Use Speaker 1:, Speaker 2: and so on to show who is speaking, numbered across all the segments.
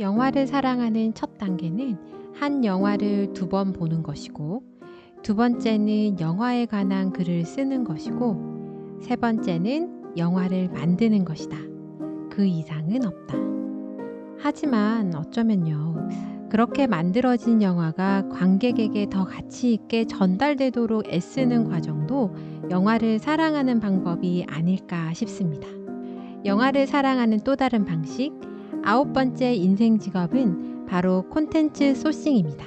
Speaker 1: 영화를 사랑하는 첫 단계는 한 영화를 두 번 보는 것이고, 두 번째는 영화에 관한 글을 쓰는 것이고, 세 번째는 영화를 만드는 것이다. 그 이상은 없다. 하지만 어쩌면요. 그렇게 만들어진 영화가 관객에게 더 가치 있게 전달되도록 애쓰는 과정도 영화를 사랑하는 방법이 아닐까 싶습니다. 영화를 사랑하는 또 다른 방식, 아홉 번째 인생 직업은 바로 콘텐츠 소싱입니다.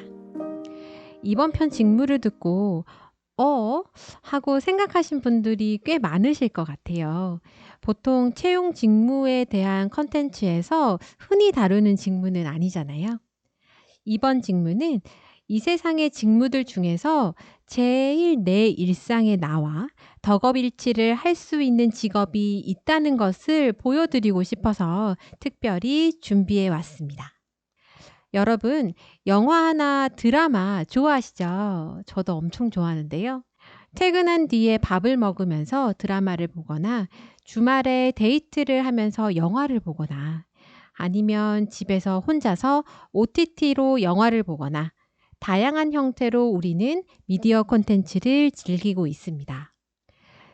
Speaker 1: 이번 편 직무를 듣고 어? 하고 생각하신 분들이 꽤 많으실 것 같아요. 보통 채용 직무에 대한 컨텐츠에서 흔히 다루는 직무는 아니잖아요. 이번 직무는 이 세상의 직무들 중에서 제일 내 일상에 나와 덕업일치를 할 수 있는 직업이 있다는 것을 보여드리고 싶어서 특별히 준비해 왔습니다. 여러분, 영화나 드라마 좋아하시죠? 저도 엄청 좋아하는데요. 퇴근한 뒤에 밥을 먹으면서 드라마를 보거나 주말에 데이트를 하면서 영화를 보거나 아니면 집에서 혼자서 OTT로 영화를 보거나 다양한 형태로 우리는 미디어 콘텐츠를 즐기고 있습니다.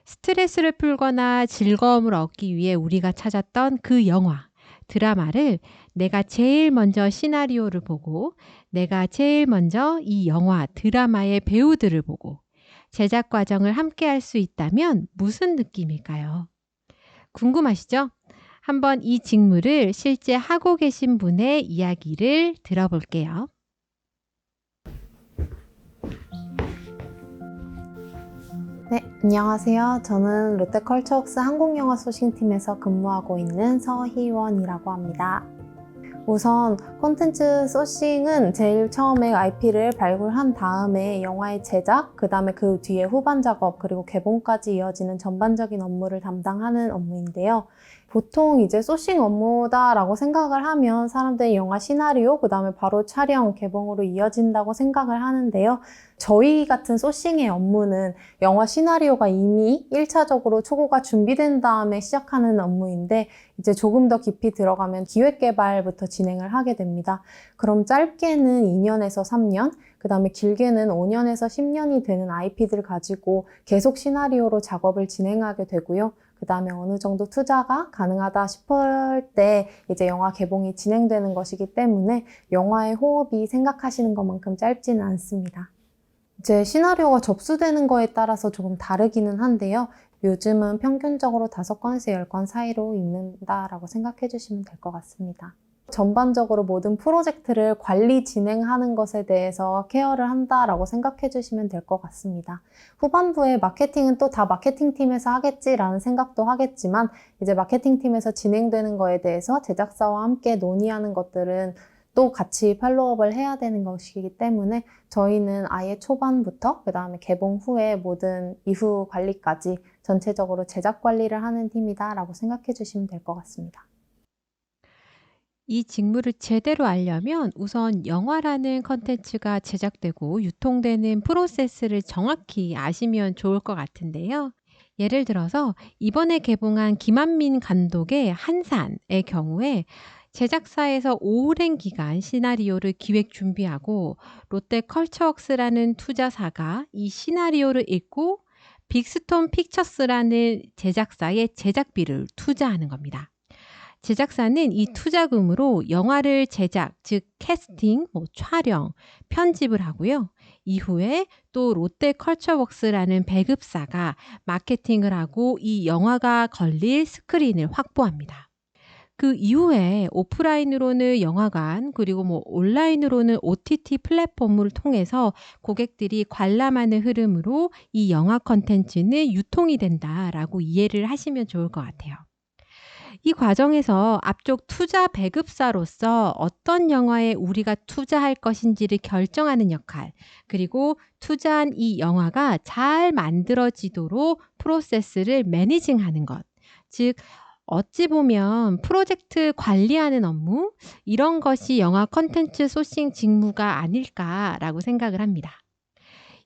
Speaker 1: 스트레스를 풀거나 즐거움을 얻기 위해 우리가 찾았던 그 영화, 드라마를 내가 제일 먼저 시나리오를 보고 내가 제일 먼저 이 영화, 드라마의 배우들을 보고 제작 과정을 함께 할 수 있다면 무슨 느낌일까요? 궁금하시죠? 한번 이 직무를 실제 하고 계신 분의 이야기를 들어볼게요.
Speaker 2: 네, 안녕하세요. 저는 롯데컬처웍스 한국영화 소싱팀에서 근무하고 있는 서희원이라고 합니다. 우선 콘텐츠 소싱은 제일 처음에 IP를 발굴한 다음에 영화의 제작, 그 다음에 그 뒤에 후반 작업, 그리고 개봉까지 이어지는 전반적인 업무를 담당하는 업무인데요. 보통 이제 소싱 업무다라고 생각을 하면 사람들이 영화 시나리오, 그 다음에 바로 촬영, 개봉으로 이어진다고 생각을 하는데요. 저희 같은 소싱의 업무는 영화 시나리오가 이미 1차적으로 초고가 준비된 다음에 시작하는 업무인데 이제 조금 더 깊이 들어가면 기획 개발부터 진행을 하게 됩니다. 그럼 짧게는 2년에서 3년, 그 다음에 길게는 5년에서 10년이 되는 IP들 가지고 계속 시나리오로 작업을 진행하게 되고요. 그 다음에 어느 정도 투자가 가능하다 싶을 때 이제 영화 개봉이 진행되는 것이기 때문에 영화의 호흡이 생각하시는 것만큼 짧지는 않습니다. 이제 시나리오가 접수되는 거에 따라서 조금 다르기는 한데요. 요즘은 평균적으로 5건에서 10건 사이로 읽는다라고 생각해 주시면 될 것 같습니다. 전반적으로 모든 프로젝트를 관리 진행하는 것에 대해서 케어를 한다라고 생각해 주시면 될 것 같습니다. 후반부에 마케팅은 또 다 마케팅 팀에서 하겠지라는 생각도 하겠지만 이제 마케팅 팀에서 진행되는 거에 대해서 제작사와 함께 논의하는 것들은 또 같이 팔로업을 해야 되는 것이기 때문에 저희는 아예 초반부터 그 다음에 개봉 후에 모든 이후 관리까지 전체적으로 제작 관리를 하는 팀이다라고 생각해 주시면 될 것 같습니다.
Speaker 1: 이 직무를 제대로 알려면 우선 영화라는 컨텐츠가 제작되고 유통되는 프로세스를 정확히 아시면 좋을 것 같은데요. 예를 들어서 이번에 개봉한 김한민 감독의 한산의 경우에 제작사에서 오랜 기간 시나리오를 기획 준비하고 롯데 컬처웍스라는 투자사가 이 시나리오를 읽고 빅스톤 픽처스라는 제작사에 제작비를 투자하는 겁니다. 제작사는 이 투자금으로 영화를 제작, 즉 캐스팅, 뭐 촬영, 편집을 하고요. 이후에 또 롯데 컬처웍스라는 배급사가 마케팅을 하고 이 영화가 걸릴 스크린을 확보합니다. 그 이후에 오프라인으로는 영화관 그리고 뭐 온라인으로는 OTT 플랫폼을 통해서 고객들이 관람하는 흐름으로 이 영화 컨텐츠는 유통이 된다라고 이해를 하시면 좋을 것 같아요. 이 과정에서 앞쪽 투자 배급사로서 어떤 영화에 우리가 투자할 것인지를 결정하는 역할, 그리고 투자한 이 영화가 잘 만들어지도록 프로세스를 매니징하는 것. 즉, 어찌 보면 프로젝트 관리하는 업무, 이런 것이 영화 컨텐츠 소싱 직무가 아닐까라고 생각을 합니다.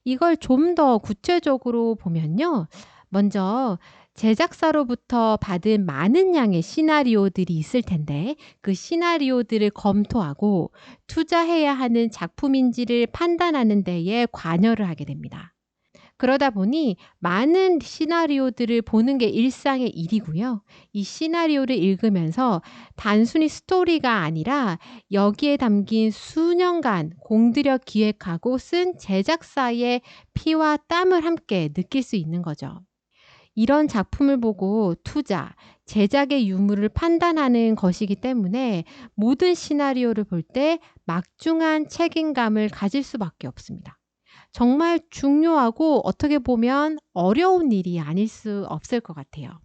Speaker 1: 이걸 좀 더 구체적으로 보면요. 먼저 제작사로부터 받은 많은 양의 시나리오들이 있을 텐데 그 시나리오들을 검토하고 투자해야 하는 작품인지를 판단하는 데에 관여를 하게 됩니다. 그러다 보니 많은 시나리오들을 보는 게 일상의 일이고요. 이 시나리오를 읽으면서 단순히 스토리가 아니라 여기에 담긴 수년간 공들여 기획하고 쓴 제작사의 피와 땀을 함께 느낄 수 있는 거죠. 이런 작품을 보고 투자, 제작의 유무를 판단하는 것이기 때문에 모든 시나리오를 볼 때 막중한 책임감을 가질 수밖에 없습니다. 정말 중요하고 어떻게 보면 어려운 일이 아닐 수 없을 것 같아요.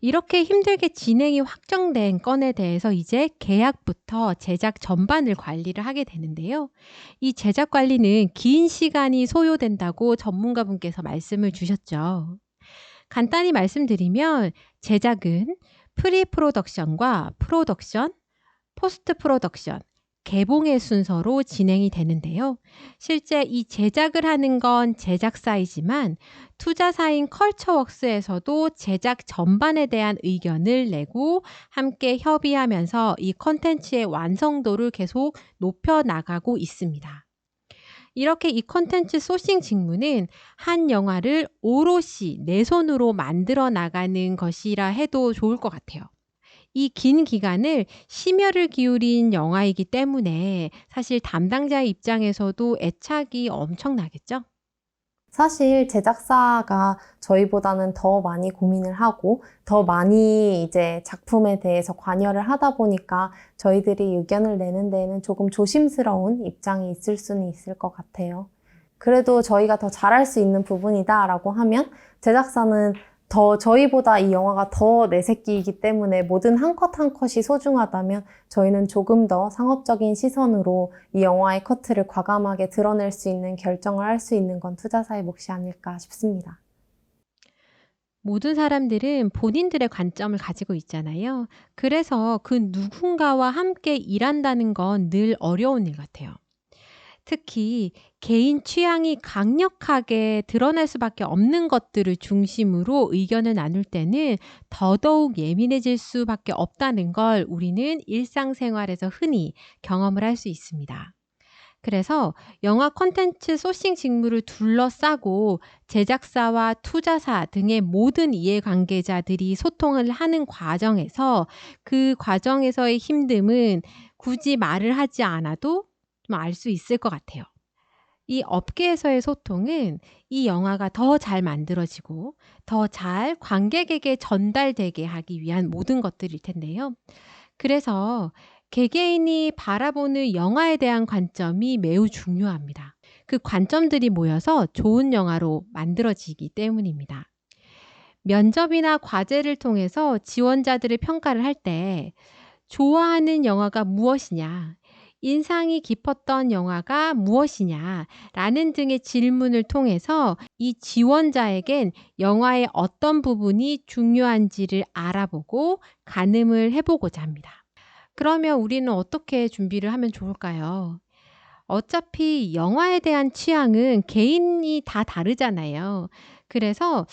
Speaker 1: 이렇게 힘들게 진행이 확정된 건에 대해서 이제 계약부터 제작 전반을 관리를 하게 되는데요. 이 제작 관리는 긴 시간이 소요된다고 전문가분께서 말씀을 주셨죠. 간단히 말씀드리면 제작은 프리 프로덕션과 프로덕션, 포스트 프로덕션, 개봉의 순서로 진행이 되는데요. 실제 이 제작을 하는 건 제작사이지만 투자사인 컬처웍스에서도 제작 전반에 대한 의견을 내고 함께 협의하면서 이 컨텐츠의 완성도를 계속 높여 나가고 있습니다. 이렇게 이 컨텐츠 소싱 직무는 한 영화를 오롯이 내 손으로 만들어 나가는 것이라 해도 좋을 것 같아요. 이긴 기간을 심혈을 기울인 영화이기 때문에 사실 담당자의 입장에서도 애착이 엄청나겠죠?
Speaker 2: 사실 제작사가 저희보다는 더 많이 고민을 하고 더 많이 이제 작품에 대해서 관여를 하다 보니까 저희들이 의견을 내는 데에는 조금 조심스러운 입장이 있을 수는 있을 것 같아요. 그래도 저희가 더 잘할 수 있는 부분이다라고 하면 제작사는 더 저희보다 이 영화가 더 내 새끼이기 때문에 모든 한컷한 컷이 소중하다면 저희는 조금 더 상업적인 시선으로 이 영화의 커트를 과감하게 드러낼 수 있는 결정을 할 수 있는 건 투자사의 몫이 아닐까 싶습니다.
Speaker 1: 모든 사람들은 본인들의 관점을 가지고 있잖아요. 그래서 그 누군가와 함께 일한다는 건 늘 어려운 일 같아요. 특히 개인 취향이 강력하게 드러날 수밖에 없는 것들을 중심으로 의견을 나눌 때는 더더욱 예민해질 수밖에 없다는 걸 우리는 일상생활에서 흔히 경험을 할 수 있습니다. 그래서 영화 콘텐츠 소싱 직무를 둘러싸고 제작사와 투자사 등의 모든 이해관계자들이 소통을 하는 과정에서 그 과정에서의 힘듦은 굳이 말을 하지 않아도 좀 알 수 있을 것 같아요. 이 업계에서의 소통은 이 영화가 더 잘 만들어지고 더 잘 관객에게 전달되게 하기 위한 모든 것들일 텐데요. 그래서 개개인이 바라보는 영화에 대한 관점이 매우 중요합니다. 그 관점들이 모여서 좋은 영화로 만들어지기 때문입니다. 면접이나 과제를 통해서 지원자들의 평가를 할 때 좋아하는 영화가 무엇이냐, 인상이 깊었던 영화가 무엇이냐 라는 등의 질문을 통해서 이 지원자에겐 영화의 어떤 부분이 중요한지를 알아보고 가늠을 해보고자 합니다. 그러면 우리는 어떻게 준비를 하면 좋을까요? 어차피 영화에 대한 취향은 개인이 다 다르잖아요. 그래서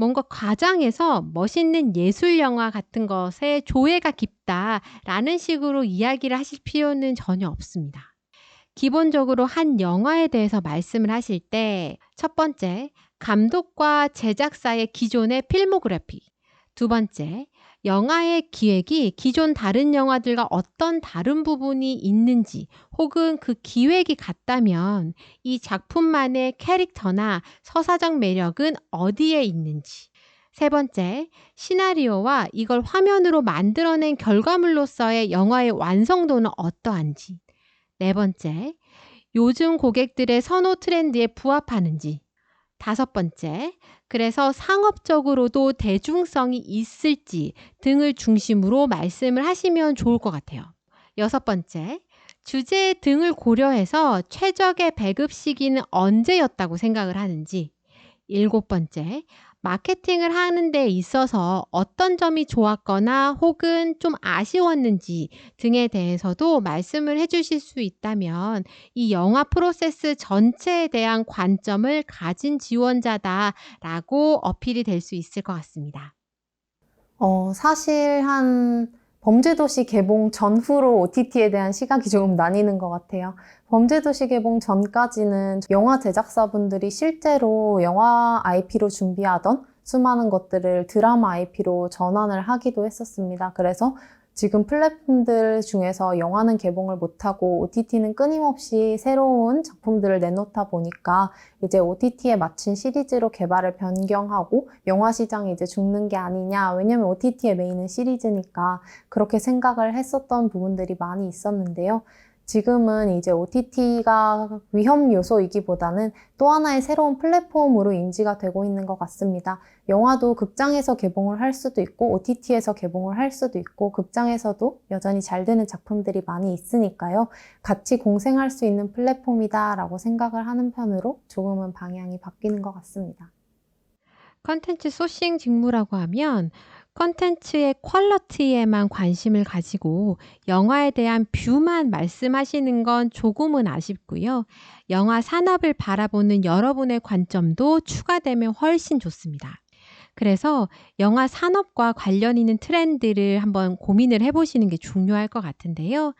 Speaker 1: 뭔가 과장해서 멋있는 예술 영화 같은 것에 조예가 깊다라는 식으로 이야기를 하실 필요는 전혀 없습니다. 기본적으로 한 영화에 대해서 말씀을 하실 때 첫 번째, 감독과 제작사의 기존의 필모그래피. 두 번째, 영화의 기획이 기존 다른 영화들과 어떤 다른 부분이 있는지 혹은 그 기획이 같다면 이 작품만의 캐릭터나 서사적 매력은 어디에 있는지. 세 번째, 시나리오와 이걸 화면으로 만들어낸 결과물로서의 영화의 완성도는 어떠한지. 네 번째, 요즘 고객들의 선호 트렌드에 부합하는지. 다섯 번째, 그래서 상업적으로도 대중성이 있을지 등을 중심으로 말씀을 하시면 좋을 것 같아요. 여섯 번째, 주제 등을 고려해서 최적의 배급 시기는 언제였다고 생각을 하는지. 일곱 번째, 마케팅을 하는 데 있어서 어떤 점이 좋았거나 혹은 좀 아쉬웠는지 등에 대해서도 말씀을 해 주실 수 있다면 이 영화 프로세스 전체에 대한 관점을 가진 지원자다라고 어필이 될 수 있을 것 같습니다.
Speaker 2: 어, 사실 한 범죄도시 개봉 전후로 OTT에 대한 시각이 조금 나뉘는 것 같아요. 범죄도시 개봉 전까지는 영화 제작사분들이 실제로 영화 IP로 준비하던 수많은 것들을 드라마 IP로 전환을 하기도 했었습니다. 그래서 지금 플랫폼들 중에서 영화는 개봉을 못하고 OTT는 끊임없이 새로운 작품들을 내놓다 보니까 이제 OTT에 맞춘 시리즈로 개발을 변경하고 영화 시장이 이제 죽는 게 아니냐. 왜냐면 OTT의 메인은 시리즈니까 그렇게 생각을 했었던 부분들이 많이 있었는데요. 지금은 이제 OTT가 위험 요소이기보다는 또 하나의 새로운 플랫폼으로 인지가 되고 있는 것 같습니다. 영화도 극장에서 개봉을 할 수도 있고 OTT에서 개봉을 할 수도 있고 극장에서도 여전히 잘 되는 작품들이 많이 있으니까요. 같이 공생할 수 있는 플랫폼이다라고 생각을 하는 편으로 조금은 방향이 바뀌는 것 같습니다.
Speaker 1: 컨텐츠 소싱 직무라고 하면 컨텐츠의 퀄러티에만 관심을 가지고 영화에 대한 뷰만 말씀하시는 건 조금은 아쉽고요. 영화 산업을 바라보는 여러분의 관점도 추가되면 훨씬 좋습니다. 그래서 영화 산업과 관련 있는 트렌드를 한번 고민을 해보시는 게 중요할 것 같은데요.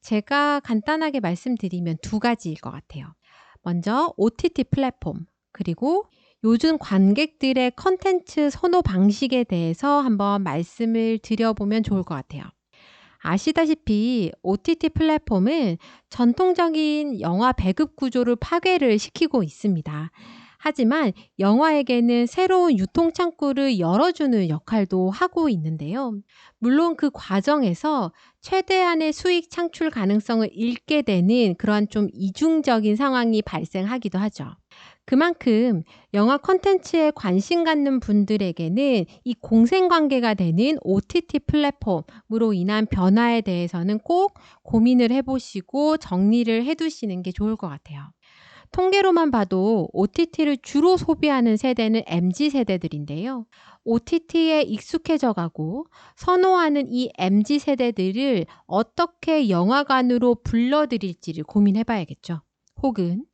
Speaker 1: 제가 간단하게 말씀드리면 두 가지일 것 같아요. 먼저 OTT 플랫폼, 그리고 요즘 관객들의 컨텐츠 선호 방식에 대해서 한번 말씀을 드려보면 좋을 것 같아요. 아시다시피 OTT 플랫폼은 전통적인 영화 배급 구조를 파괴를 시키고 있습니다. 하지만 영화에게는 새로운 유통 창구를 열어주는 역할도 하고 있는데요. 물론 그 과정에서 최대한의 수익 창출 가능성을 잃게 되는 그러한 좀 이중적인 상황이 발생하기도 하죠. 그만큼 영화 콘텐츠에 관심 갖는 분들에게는 이 공생 관계가 되는 OTT 플랫폼으로 인한 변화에 대해서는 꼭 고민을 해보시고 정리를 해두시는 게 좋을 것 같아요. 통계로만 봐도 OTT를 주로 소비하는 세대는 MZ 세대들인데요. OTT에 익숙해져 가고 선호하는 이 MZ 세대들을 어떻게 영화관으로 불러들일지를 고민해 봐야겠죠. 혹은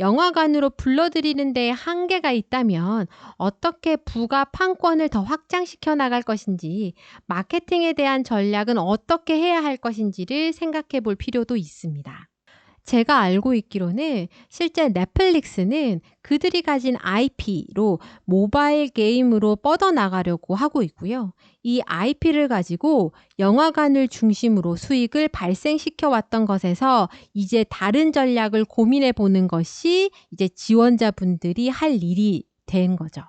Speaker 1: 영화관으로 불러들이는 데 한계가 있다면 어떻게 부가 판권을 더 확장시켜 나갈 것인지 마케팅에 대한 전략은 어떻게 해야 할 것인지를 생각해 볼 필요도 있습니다. 제가 알고 있기로는 실제 넷플릭스는 그들이 가진 IP로 모바일 게임으로 뻗어나가려고 하고 있고요. 이 IP를 가지고 영화관을 중심으로 수익을 발생시켜 왔던 것에서 이제 다른 전략을 고민해 보는 것이 이제 지원자분들이 할 일이 된 거죠.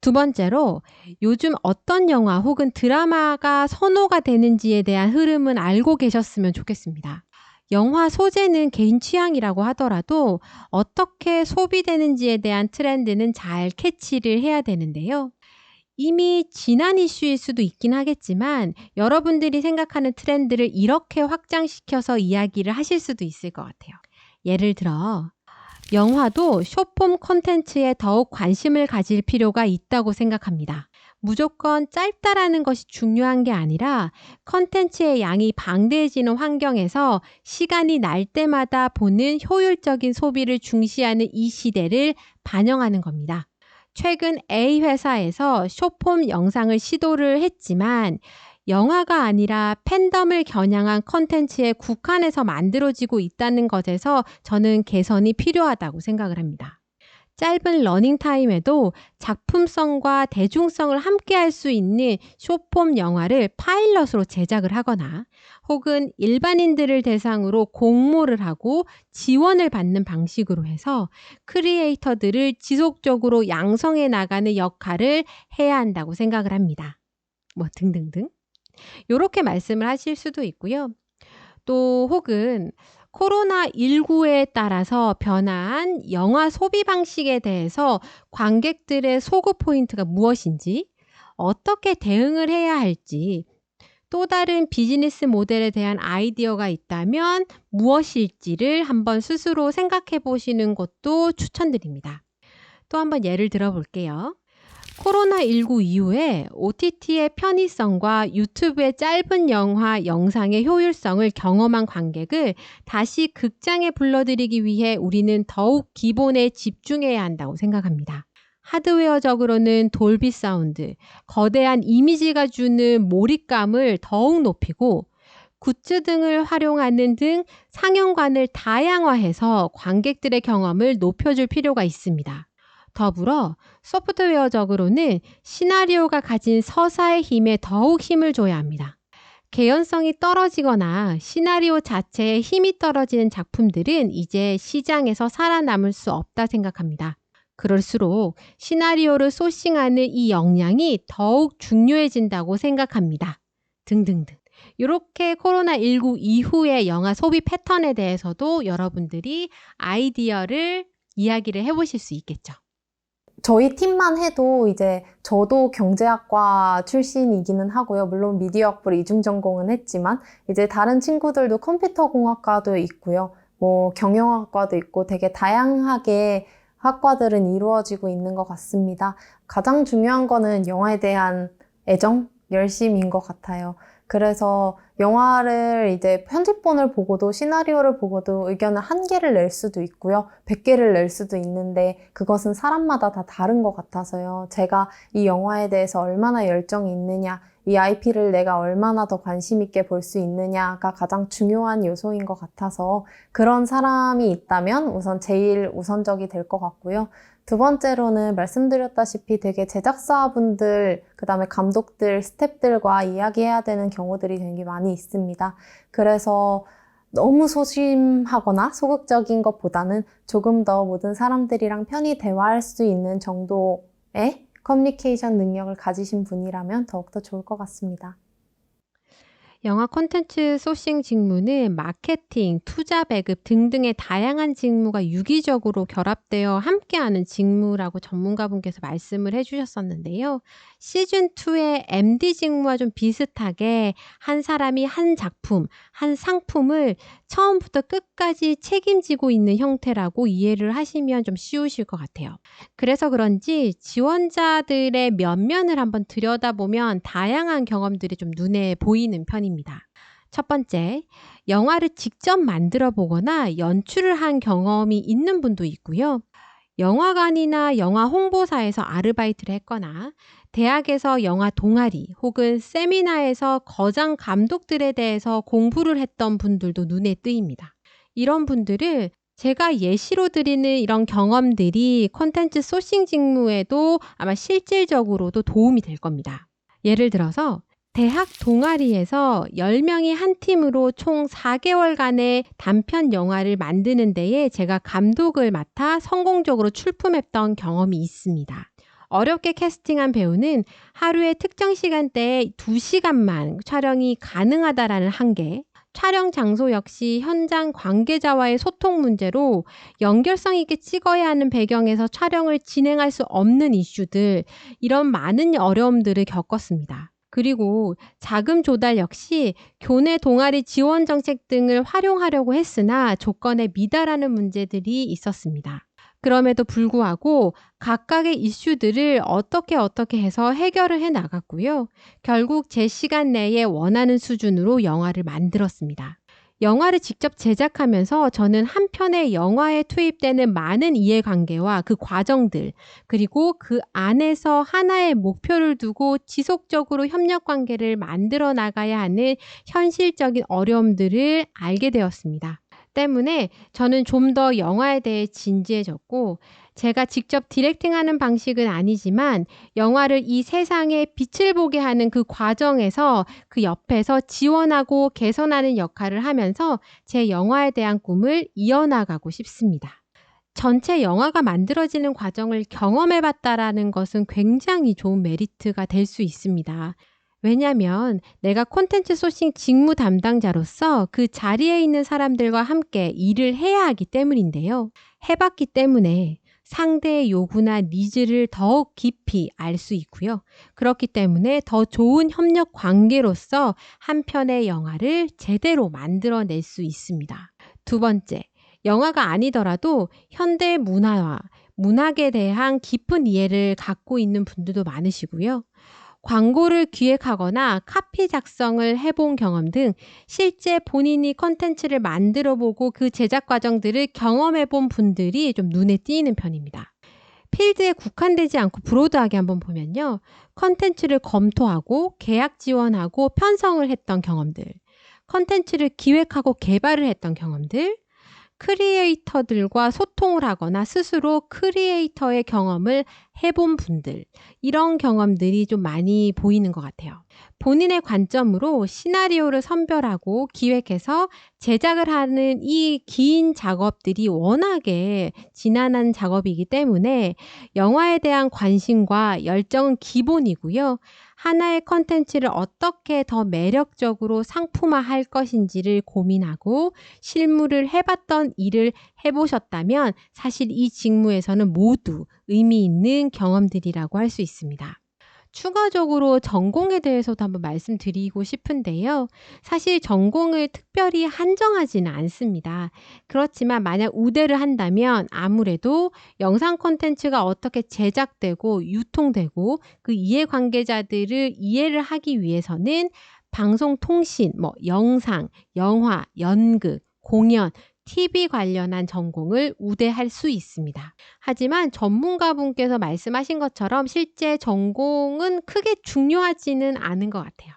Speaker 1: 두 번째로 요즘 어떤 영화 혹은 드라마가 선호가 되는지에 대한 흐름은 알고 계셨으면 좋겠습니다. 영화 소재는 개인 취향이라고 하더라도 어떻게 소비되는지에 대한 트렌드는 잘 캐치를 해야 되는데요. 이미 지난 이슈일 수도 있긴 하겠지만 여러분들이 생각하는 트렌드를 이렇게 확장시켜서 이야기를 하실 수도 있을 것 같아요. 예를 들어, 영화도 쇼폼 콘텐츠에 더욱 관심을 가질 필요가 있다고 생각합니다. 무조건 짧다라는 것이 중요한 게 아니라 컨텐츠의 양이 방대해지는 환경에서 시간이 날 때마다 보는 효율적인 소비를 중시하는 이 시대를 반영하는 겁니다. 최근 A 회사에서 쇼폼 영상을 시도를 했지만 영화가 아니라 팬덤을 겨냥한 컨텐츠에 국한해서 만들어지고 있다는 것에서 저는 개선이 필요하다고 생각을 합니다. 짧은 러닝타임에도 작품성과 대중성을 함께 할 수 있는 쇼폼 영화를 파일럿으로 제작을 하거나 혹은 일반인들을 대상으로 공모를 하고 지원을 받는 방식으로 해서 크리에이터들을 지속적으로 양성해 나가는 역할을 해야 한다고 생각을 합니다. 뭐 등등등. 이렇게 말씀을 하실 수도 있고요. 또 혹은 코로나19에 따라서 변화한 영화 소비 방식에 대해서 관객들의 소구 포인트가 무엇인지, 어떻게 대응을 해야 할지, 또 다른 비즈니스 모델에 대한 아이디어가 있다면 무엇일지를 한번 스스로 생각해 보시는 것도 추천드립니다. 또 한번 예를 들어 볼게요. 코로나19 이후에 OTT의 편의성과 유튜브의 짧은 영화 영상의 효율성을 경험한 관객을 다시 극장에 불러들이기 위해 우리는 더욱 기본에 집중해야 한다고 생각합니다. 하드웨어적으로는 돌비 사운드, 거대한 이미지가 주는 몰입감을 더욱 높이고 굿즈 등을 활용하는 등 상영관을 다양화해서 관객들의 경험을 높여줄 필요가 있습니다. 더불어 소프트웨어적으로는 시나리오가 가진 서사의 힘에 더욱 힘을 줘야 합니다. 개연성이 떨어지거나 시나리오 자체에 힘이 떨어지는 작품들은 이제 시장에서 살아남을 수 없다 생각합니다. 그럴수록 시나리오를 소싱하는 이 역량이 더욱 중요해진다고 생각합니다. 등등등. 이렇게 코로나19 이후의 영화 소비 패턴에 대해서도 여러분들이 아이디어를 이야기를 해보실 수 있겠죠.
Speaker 2: 저희 팀만 해도 이제 저도 경제학과 출신이기는 하고요. 물론 미디어학부를 이중 전공은 했지만 이제 다른 친구들도 컴퓨터 공학과도 있고요. 뭐 경영학과도 있고 되게 다양하게 학과들은 이루어지고 있는 것 같습니다. 가장 중요한 거는 영화에 대한 애정, 열심인 것 같아요. 그래서 영화를 이제 편집본을 보고도 시나리오를 보고도 의견을 한 개를 낼 수도 있고요. 100개를 낼 수도 있는데 그것은 사람마다 다 다른 것 같아서요. 제가 이 영화에 대해서 얼마나 열정이 있느냐, 이 IP를 내가 얼마나 더 관심 있게 볼 수 있느냐가 가장 중요한 요소인 것 같아서 그런 사람이 있다면 우선 제일 우선적이 될 것 같고요. 두 번째로는 말씀드렸다시피 되게 제작사분들, 그 다음에 감독들, 스탭들과 이야기해야 되는 경우들이 되게 많이 있습니다. 그래서 너무 소심하거나 소극적인 것보다는 조금 더 모든 사람들이랑 편히 대화할 수 있는 정도의 커뮤니케이션 능력을 가지신 분이라면 더욱더 좋을 것 같습니다.
Speaker 1: 영화 콘텐츠 소싱 직무는 마케팅, 투자 배급 등등의 다양한 직무가 유기적으로 결합되어 함께하는 직무라고 전문가분께서 말씀을 해주셨었는데요. 시즌2의 MD 직무와 좀 비슷하게 한 사람이 한 작품, 한 상품을 처음부터 끝까지 책임지고 있는 형태라고 이해를 하시면 좀 쉬우실 것 같아요. 그래서 그런지 지원자들의 면면을 한번 들여다보면 다양한 경험들이 좀 눈에 보이는 편입니다. 첫 번째, 영화를 직접 만들어 보거나 연출을 한 경험이 있는 분도 있고요. 영화관이나 영화 홍보사에서 아르바이트를 했거나 대학에서 영화 동아리 혹은 세미나에서 거장 감독들에 대해서 공부를 했던 분들도 눈에 띄입니다. 이런 분들을 제가 예시로 드리는 이런 경험들이 콘텐츠 소싱 직무에도 아마 실질적으로도 도움이 될 겁니다. 예를 들어서 대학 동아리에서 10명이 한 팀으로 총 4개월간의 단편 영화를 만드는 데에 제가 감독을 맡아 성공적으로 출품했던 경험이 있습니다. 어렵게 캐스팅한 배우는 하루에 특정 시간대에 2시간만 촬영이 가능하다라는 한계, 촬영 장소 역시 현장 관계자와의 소통 문제로 연결성 있게 찍어야 하는 배경에서 촬영을 진행할 수 없는 이슈들, 이런 많은 어려움들을 겪었습니다. 그리고 자금 조달 역시 교내 동아리 지원 정책 등을 활용하려고 했으나 조건에 미달하는 문제들이 있었습니다. 그럼에도 불구하고 각각의 이슈들을 어떻게 어떻게 해서 해결을 해 나갔고요. 결국 제 시간 내에 원하는 수준으로 영화를 만들었습니다. 영화를 직접 제작하면서 저는 한 편의 영화에 투입되는 많은 이해관계와 그 과정들, 그리고 그 안에서 하나의 목표를 두고 지속적으로 협력관계를 만들어 나가야 하는 현실적인 어려움들을 알게 되었습니다. 때문에 저는 좀 더 영화에 대해 진지해졌고, 제가 직접 디렉팅하는 방식은 아니지만 영화를 이 세상에 빛을 보게 하는 그 과정에서 그 옆에서 지원하고 개선하는 역할을 하면서 제 영화에 대한 꿈을 이어나가고 싶습니다. 전체 영화가 만들어지는 과정을 경험해 봤다라는 것은 굉장히 좋은 메리트가 될 수 있습니다. 왜냐면 내가 콘텐츠 소싱 직무 담당자로서 그 자리에 있는 사람들과 함께 일을 해야 하기 때문인데요. 해봤기 때문에 상대의 요구나 니즈를 더욱 깊이 알 수 있고요. 그렇기 때문에 더 좋은 협력 관계로서 한 편의 영화를 제대로 만들어낼 수 있습니다. 두 번째, 영화가 아니더라도 현대 문화와 문학에 대한 깊은 이해를 갖고 있는 분들도 많으시고요. 광고를 기획하거나 카피 작성을 해본 경험 등 실제 본인이 컨텐츠를 만들어 보고 그 제작 과정들을 경험해 본 분들이 좀 눈에 띄는 편입니다. 필드에 국한되지 않고 브로드하게 한번 보면요. 컨텐츠를 검토하고 계약 지원하고 편성을 했던 경험들, 컨텐츠를 기획하고 개발을 했던 경험들, 크리에이터들과 소통을 하거나 스스로 크리에이터의 경험을 해본 분들, 이런 경험들이 좀 많이 보이는 것 같아요. 본인의 관점으로 시나리오를 선별하고 기획해서 제작을 하는 이 긴 작업들이 워낙에 지난한 작업이기 때문에 영화에 대한 관심과 열정은 기본이고요. 하나의 컨텐츠를 어떻게 더 매력적으로 상품화 할 것인지를 고민하고 실무를 해봤던 일을 해보셨다면 사실 이 직무에서는 모두 의미 있는 경험들이라고 할 수 있습니다. 추가적으로 전공에 대해서도 한번 말씀드리고 싶은데요. 사실 전공을 특별히 한정하지는 않습니다. 그렇지만 만약 우대를 한다면 아무래도 영상 콘텐츠가 어떻게 제작되고 유통되고 그 이해 관계자들을 이해를 하기 위해서는 방송 통신, 뭐 영상, 영화, 연극, 공연, TV 관련한 전공을 우대할 수 있습니다. 하지만 전문가분께서 말씀하신 것처럼 실제 전공은 크게 중요하지는 않은 것 같아요.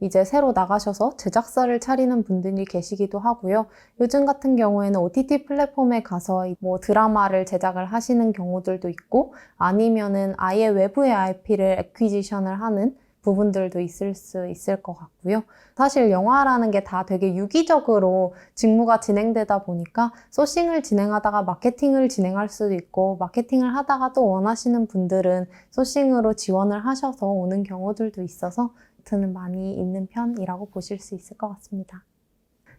Speaker 2: 이제 새로 나가셔서 제작사를 차리는 분들이 계시기도 하고요. 요즘 같은 경우에는 OTT 플랫폼에 가서 뭐 드라마를 제작을 하시는 경우들도 있고 아니면은 아예 외부의 IP를 애퀴지션을 하는 부분들도 있을 수 있을 것 같고요. 사실 영화라는 게 다 되게 유기적으로 직무가 진행되다 보니까 소싱을 진행하다가 마케팅을 진행할 수도 있고 마케팅을 하다가 또 원하시는 분들은 소싱으로 지원을 하셔서 오는 경우들도 있어서 는 많이 있는 편이라고 보실 수 있을 것 같습니다.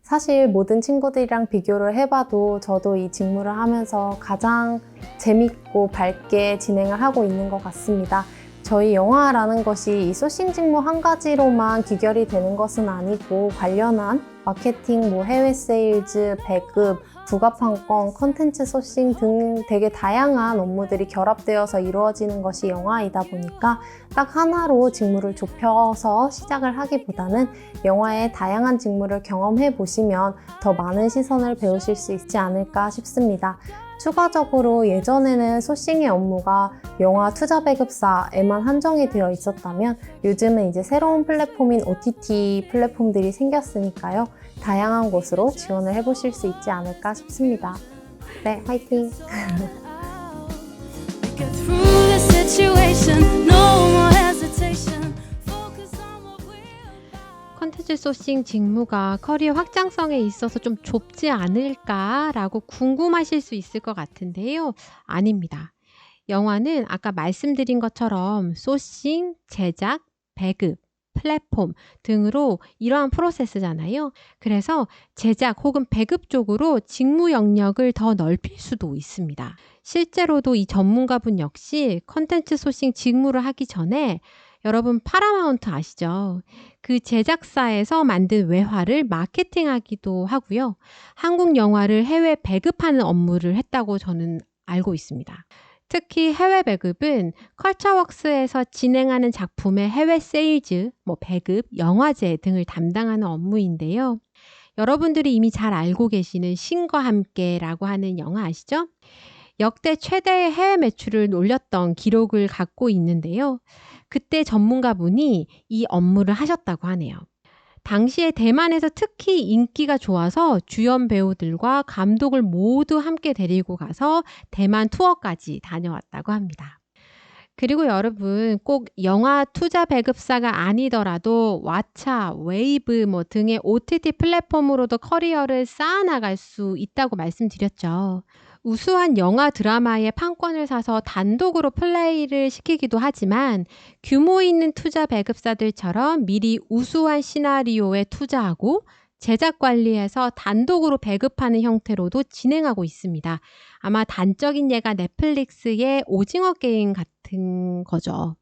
Speaker 2: 사실 모든 친구들이랑 비교를 해봐도 저도 이 직무를 하면서 가장 재밌고 밝게 진행을 하고 있는 것 같습니다. 저희 영화라는 것이 이 소싱 직무 한 가지로만 귀결이 되는 것은 아니고 관련한 마케팅, 뭐 해외 세일즈, 배급, 부가판권, 컨텐츠 소싱 등 되게 다양한 업무들이 결합되어서 이루어지는 것이 영화이다 보니까 딱 하나로 직무를 좁혀서 시작을 하기보다는 영화의 다양한 직무를 경험해 보시면 더 많은 시선을 배우실 수 있지 않을까 싶습니다. 추가적으로 예전에는 소싱의 업무가 영화 투자 배급사에만 한정이 되어 있었다면 요즘은 이제 새로운 플랫폼인 OTT 플랫폼들이 생겼으니까요. 다양한 곳으로 지원을 해보실 수 있지 않을까 싶습니다. 네, 화이팅!
Speaker 1: 컨텐츠 소싱 직무가 커리어 확장성에 있어서 좀 좁지 않을까라고 궁금하실 수 있을 것 같은데요. 아닙니다. 영화는 아까 말씀드린 것처럼 소싱, 제작, 배급, 플랫폼 등으로 이러한 프로세스잖아요. 그래서 제작 혹은 배급 쪽으로 직무 영역을 더 넓힐 수도 있습니다. 실제로도 이 전문가분 역시 컨텐츠 소싱 직무를 하기 전에 여러분 파라마운트 아시죠? 그 제작사에서 만든 외화를 마케팅하기도 하고요. 한국 영화를 해외 배급하는 업무를 했다고 저는 알고 있습니다. 특히 해외 배급은 컬처웍스에서 진행하는 작품의 해외 세일즈, 뭐 배급, 영화제 등을 담당하는 업무인데요. 여러분들이 이미 잘 알고 계시는 신과 함께라고 하는 영화 아시죠? 역대 최대의 해외 매출을 올렸던 기록을 갖고 있는데요. 그때 전문가분이 이 업무를 하셨다고 하네요. 당시에 대만에서 특히 인기가 좋아서 주연 배우들과 감독을 모두 함께 데리고 가서 대만 투어까지 다녀왔다고 합니다. 그리고 여러분 꼭 영화 투자 배급사가 아니더라도 왓챠, 웨이브 뭐 등의 OTT 플랫폼으로도 커리어를 쌓아나갈 수 있다고 말씀드렸죠. 우수한 영화 드라마의 판권을 사서 단독으로 플레이를 시키기도 하지만 규모 있는 투자 배급사들처럼 미리 우수한 시나리오에 투자하고 제작 관리해서 단독으로 배급하는 형태로도 진행하고 있습니다. 아마 단적인 예가 넷플릭스의 오징어 게임 같은 거죠.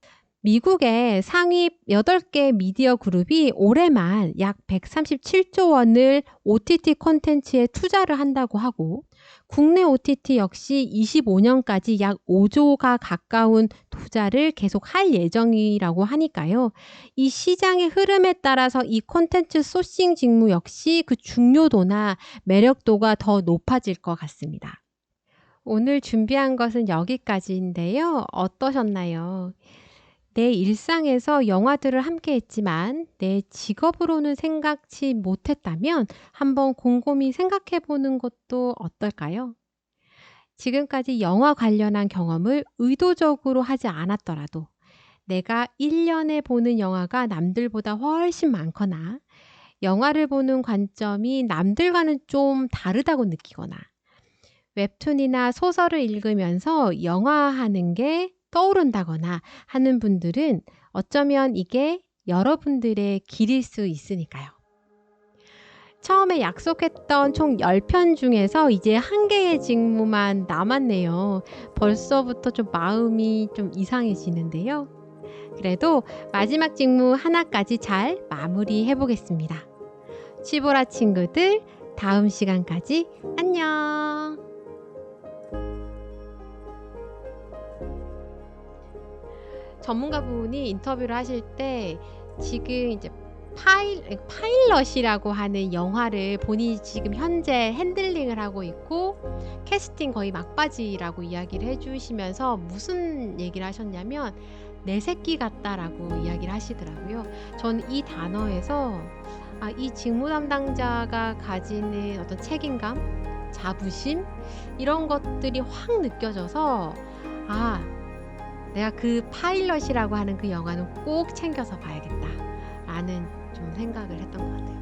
Speaker 1: 미국의 상위 8개 미디어 그룹이 올해만 약 137조 원을 OTT 콘텐츠에 투자를 한다고 하고 국내 OTT 역시 25년까지 약 5조가 가까운 투자를 계속 할 예정이라고 하니까요. 이 시장의 흐름에 따라서 이 콘텐츠 소싱 직무 역시 그 중요도나 매력도가 더 높아질 것 같습니다. 오늘 준비한 것은 여기까지인데요. 어떠셨나요? 내 일상에서 영화들을 함께 했지만 내 직업으로는 생각지 못했다면 한번 곰곰이 생각해 보는 것도 어떨까요? 지금까지 영화 관련한 경험을 의도적으로 하지 않았더라도 내가 1년에 보는 영화가 남들보다 훨씬 많거나 영화를 보는 관점이 남들과는 좀 다르다고 느끼거나 웹툰이나 소설을 읽으면서 영화하는 게 떠오른다거나 하는 분들은 어쩌면 이게 여러분들의 길일 수 있으니까요. 처음에 약속했던 총 10편 중에서 이제 한 개의 직무만 남았네요. 벌써부터 좀 마음이 좀 이상해지는데요. 그래도 마지막 직무 하나까지 잘 마무리해 보겠습니다. 치보라 친구들, 다음 시간까지 안녕! 전문가분이 인터뷰를 하실 때 지금 이제 파일, 파일럿이라고 하는 영화를 본인이 지금 현재 핸들링을 하고 있고 캐스팅 거의 막바지라고 이야기를 해주시면서 무슨 얘기를 하셨냐면 내 새끼 같다라고 이야기를 하시더라고요. 저는 이 단어에서 아, 이 직무 담당자가 가지는 어떤 책임감, 자부심 이런 것들이 확 느껴져서 아 내가 그 파일럿이라고 하는 그 영화는 꼭 챙겨서 봐야겠다 라는 좀 생각을 했던 것 같아요.